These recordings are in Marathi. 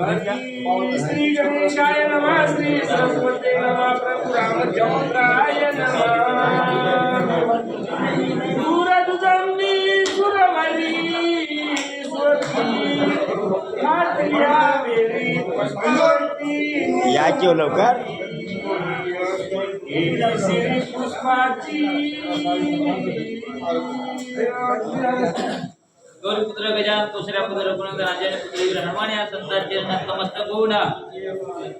श्री गणेशाय नमः श्री सरस्वती नमः प्रभु रामचंद्राय नमः। दूरदुजन्मी सुरमणी स्वती खात्रिया मेरी पुष्पवंती। या की हो लवकर श्री पुष्पाची। गौरीपुत्र गजान दुसऱ्या पुत्र पुनंद राजाने पुत्री हनुमान या संतांचे नतमस्तक होऊन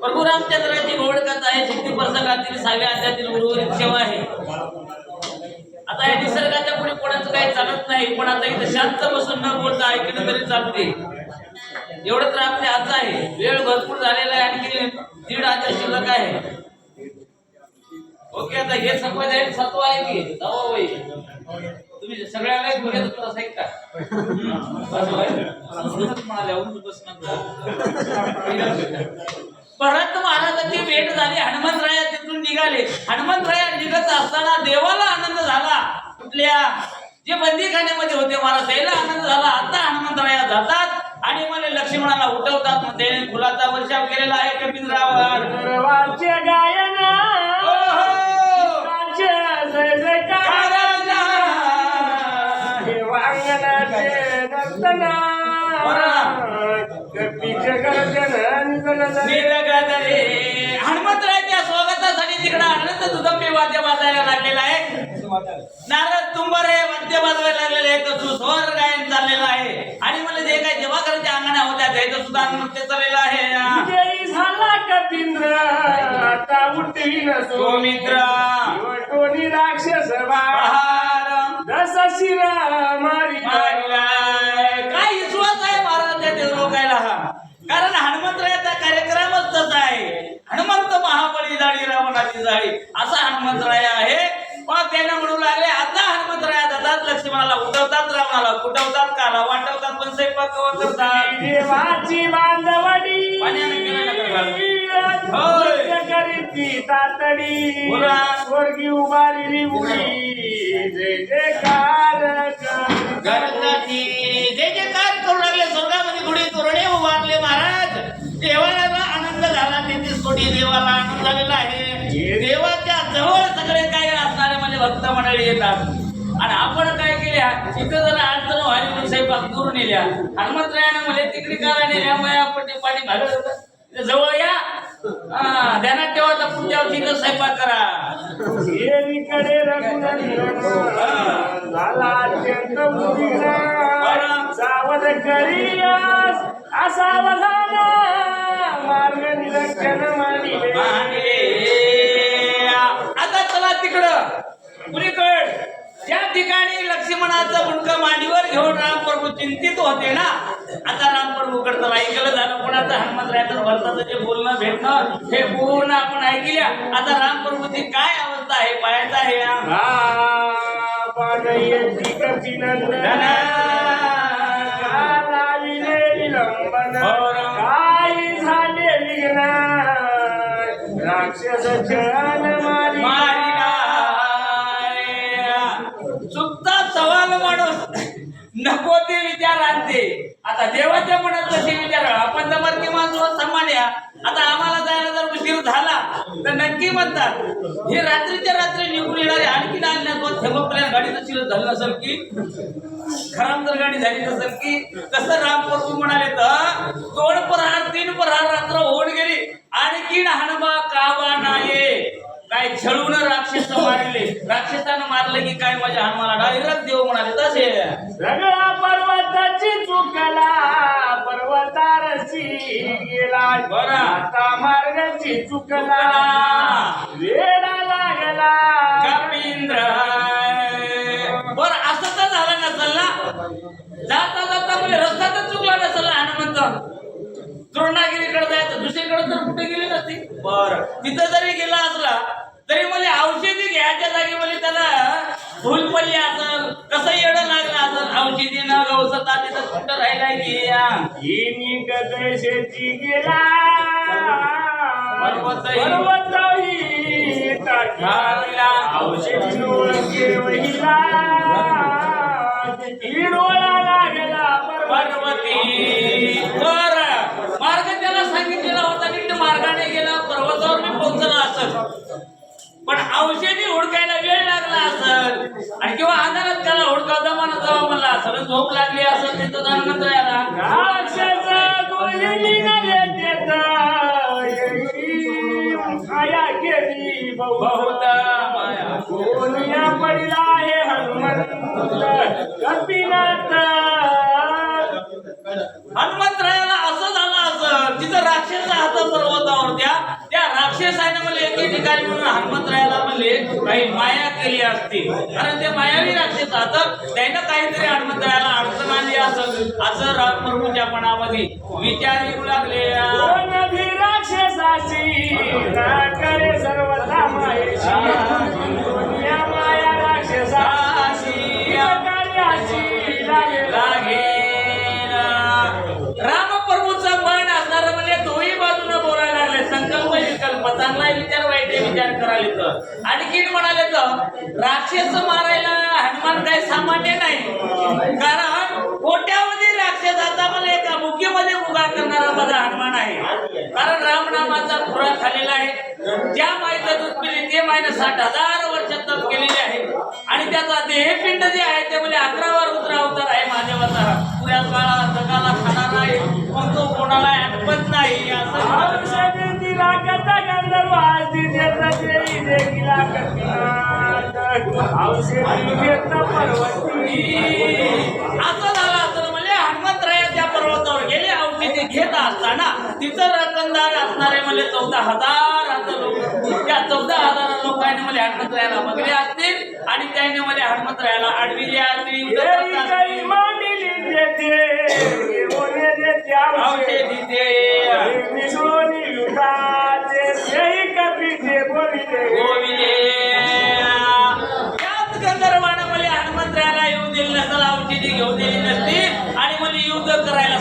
प्रभू रामचंद्राची गोड कथा आहे. शक्ती प्रसंगातील सहाव्या अध्यातील उर्वरित सेवा आहे. आता या निसर्गाच्या पुढे कोणाचं काही चालत नाही पण आता इथं शांत बसून न बोलता ऐकलं तरी चालते एवढं तर आपल्या हात आहे. वेळ भरपूर झालेला आहे. आणखी दीड हजार शिल्लक आहे. ओके आता हे संपत आहे सत्व आहे की जावा बाई सगळ्याला एक बघत ऐकता परत महाराजांची भेट झाली हनुमंतराया तिथून निघाले. हनुमंतराया निघत असताना देवाला आनंद झाला. कुठल्या? जे बंदीखान्यामध्ये होते मला त्याला आनंद झाला. आता हनुमंतराया जातात आणि मला लक्ष्मणाला उठवतात. मग त्याने फुलाचा वर्षाव केलेला आहे कपिंद्रावर गायना हनुमंतरायाच्या स्वागतासाठी तिकडे आनंद दुदंबी वाद्य वाजायला लागलेला आहे. नारद तुंबारे वाद्य वाजवायला लागलेले आहेत. तर स्वर गायन चाललेलं आहे. आणि मला जे काही देवाघराच्या अंगण्या होत्या त्याचं सुद्धा नृत्य चाललेलं आहे. झाला कपिंद्र. आता उठवीन सौमित्र. टोनी राक्षस बाळ. पहार शिरा मारी काय विश्वास आहे महाराजांच्या ते लोकायला. हा कारण हनुमंतरायाचा कार्यक्रमच तसा आहे. हनुमंत महाबळी जाळी रावणाची जाळी. असा हनुमंतराया आहे पण त्याने म्हणू लागले आता हनुमंतराया लक्ष्मणाला उठवतात रावणाला कुटवतात काला वाटवतात पण स्वयंपाक करतात. देवाची बांधवडी. करीती तातडी. स्वर्गी उभारली उडी. जय जयकार कर. गणपती जे जे काय करू लागले. स्वर्गामध्ये गुढी तोरणे उभारले महाराज. देवाला आनंद झाला. तेहतीस कोटी देवाला आनंद झालेला आहे. देवाच्या जवळ सगळे काय असणारे म्हणजे भक्त मंडळी येतात. आणि आपण काय केल्या? इथं जर अडचण व्हायला म्हणून स्वयंपाक दूर नेल्या. हनुमंतरायानं मला तिकडे काला नेल्या मग आपण ते पाणी घालत. इथं जवळ या. ध्यानात ठेवा आता पुढच्या इथं स्वयंपाक करा. सावध करियास असावधान. मार्ग निरक्षण मानिले. मानले. आता चला तिकडं. ज्या ठिकाणी लक्ष्मणाचं मुंडक मांडीवर घेऊन राम प्रभू चिंतित होते ना. आता राम प्रभूकडे तर ऐकलं झालं. कोणाचं हनुमंतरायाचं भरताचं जे बोलणं भेटणं हे पूर्ण आपण ऐकल्या. आता राम प्रभूची काय अवस्था आहे? पायाचा आहे हा? काय झाले राक्षस नको ते विचार आणते. आता देवाच्या मनात कसे विचार आपण तर मरकी माणूस सन्मान या आता आम्हाला जायला जर उशीर झाला तर नक्की म्हणतात हे रात्रीच्या रात्री निघून येणारे आणखी आणण्यात थेमपल्या गाडी झालं झाली नसेल की? खराब जर गाडी झाली नसेल की? कसं राम प्रभू म्हणाले तर दोन प्रहार तीन प्रहार रात्र होऊन गेली. आणखी हनुमा कावा नाही काय छळून राक्षस मारले. राक्षसानं मारलं की काय माझ्या हनुमाला डायरेक्ट देव म्हणाले तसे सगळा पर्वताची चुकला पर्वतारची गेला. बरं. आता मार्गाची चुकला. वेडा लागला. कपिंद्र. बर असं तर झालं नसल ना? जाता जाता म्हणजे रस्ता तर चुकला नसल ना हनुमंत? द्रोणागिरीकडे जायचं. दुसरीकडे तर कुठे गेली नसती? बर. तिथं जरी गेला असला तरी मला औषधी घ्यायच्या जागी मला त्याला फुलपल्ली असल. कसं येडं लागलं असल? औषधीनं गवसता तिथं कुठं राहिलाय की? या गेला. टाकला औषधी डोळा लागला पार्वती. बर. मार्ग त्याला सांगितलेला होता नीट मार्गाने गेला. मला झोप लागली असं तिथं जाणं याला माया केली बहुत माया कोणिया पडला आहे हनुमंत कपिनाथ हनुमंतरायाला असं झालं असं तिथं राक्षसा हात पर्वतावर त्या त्या राक्षसाने म्हणले एके ठिकाणी म्हणून हनुमंतरायाला म्हणले काही माया केली असती. कारण ते मायावी राक्षस आता त्यानं काहीतरी हनुमंतरायाला अडचण आली असं असं राम प्रभूच्या मनामध्ये विचार येऊ लागले राक्षसाची करे सर्वथा विचार करायला तर आणखीन म्हणाले तर राक्षस मारायला हनुमान काय सामान्य नाही. कारण कोट्यावधी राक्षसाचा मला एका मुख्यमध्ये उभा करणारा माझा हनुमान आहे. कारण रामनामाचा खुरा खाल्लेला आहे. ज्या माईचं दूध पिले ते माईनं साठ हजार वर्ष तप केलेले आहे. आणि त्याचा देहपिंड जे आहे ते म्हणजे अकरावा उतरा अवतार आहे महादेवाचा. पुऱ्या काळा जगाला खाणार नाही. मग तो कोणाला आठवत नाही असं असं झालं असं म्हणजे हनुमंतराया त्या पर्वतावर गेले औषधी घेत असताना तिथं रतनदार असणारे म्हणजे चौदा हजार असं लोक. त्या चौदा हजार लोकांनी म्हणजे हनुमंतरायाला बघले असतील आणि त्याने म्हणजे हनुमंतरायाला अडविले असतील. औषधी गोविले त्याच गंधर्वानं मला हनुमंतरायाला येऊ दिले नसेल औषधी घेऊ दिली नसती आणि मला युद्ध करायला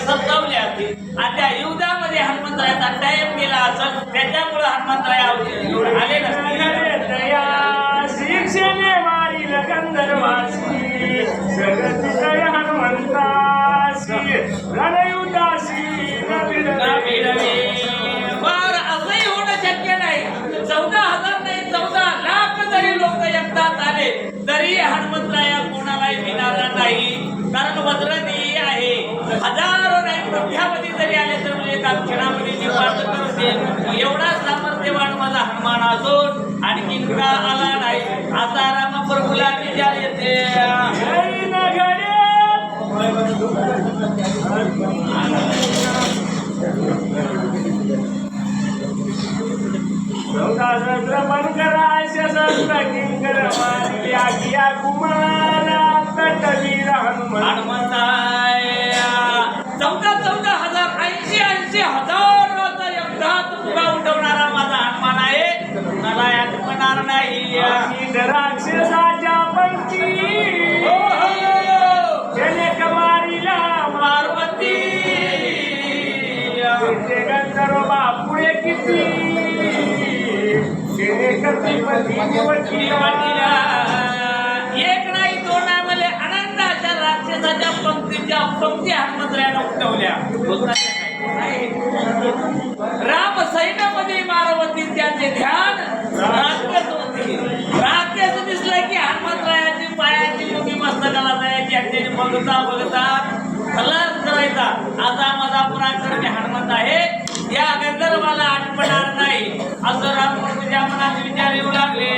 आणि त्या युद्धामध्ये हनुमंतरायाचा गेला असं त्याच्यामुळे हनुमंतराया औषधी घेऊन आले नसतील दया शिक्षणे गंधर्वासी हनुमंतासी रणयुदासी. तरी हनुमंतराया कोणालाही मिळाला नाही. कारण वज्रदेही आहे. हजारो नाही मोठ्यामध्ये जरी आले तर म्हणजे एका क्षणामध्ये निवास करते एवढा सामर्थ्यवान माझा हनुमान असून आणखी का आला नाही. आता असा रामप्रभूला विचार येते. जय नगरे एक नाही दोन आम्हाला म्हणजे अनंताच्या राक्षसाच्या पंक्तीच्या पंक्ती हनुमंतरायानं उठवल्या राम सैन्यामध्ये मारवती त्याचे ध्यान राक्षस होते राक्षस दिसलं की हनुमंतरायाची पायाची मुगी मस्तकाला जायची आणि त्याने बघता बघता खलास करायचा. आता माझा पराक्रमी हनुमंत तर मला आठवणार नाही असं राम तुझ्या मनात विचार येऊ लागले